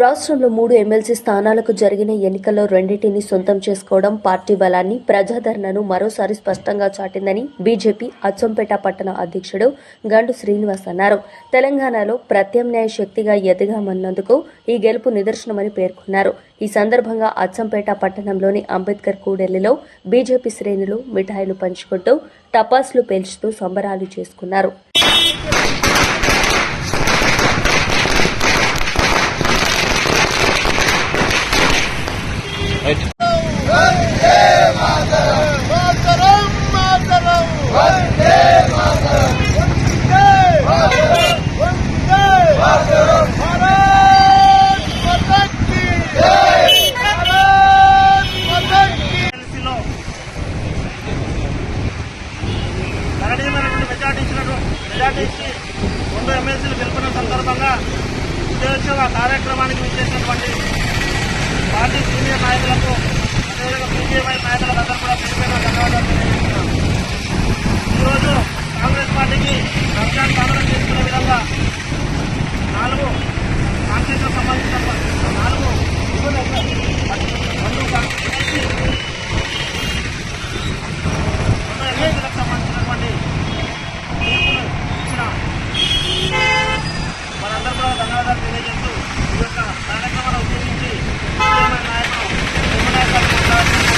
రాష్ట్రంలో మూడు ఎమ్మెల్సీ స్థానాలకు జరిగిన ఎన్నికల్లో రెండింటిని సొంతం చేసుకోవడం పార్టీ బలాన్ని ప్రజాదరణను మరోసారి స్పష్టంగా చాటిందని బీజేపీ అచ్చంపేట పట్టణ అధ్యక్షుడు గండు శ్రీనివాస్ అన్నారు. తెలంగాణలో ప్రత్యామ్నాయ శక్తిగా ఎదిగామన్నందుకు ఈ గెలుపు నిదర్శనమని పేర్కొన్నారు. ఈ సందర్భంగా అచ్చంపేట పట్టణంలోని అంబేద్కర్ కూడెల్లిలో బీజేపీ శ్రేణులు మిఠాయిలు పంచుకుంటూ టపాసులు పేల్చుతూ సంబరాలు చేసుకున్నారు. మెజార్టీ ఇచ్చి రెండు ఎమ్మెల్సీలు గెలుపున్న సందర్భంగా విజయోత్సవ కార్యక్రమానికి విచ్చేసినటువంటి నాయకులకు అదేవిధంగా బీజేపీ నాయకులకు అందరూ కూడా ఈరోజు కాంగ్రెస్ పార్టీకి రంజాన్ పాలన చేసుకునే విధంగా నాలుగు కాంగ్రెస్కు సంబంధించిన నాలుగు సంబంధించినటువంటి ఇచ్చిన మనందరూ కూడా ధన్యవాదాలు తెలియజేస్తూ ఈ యొక్క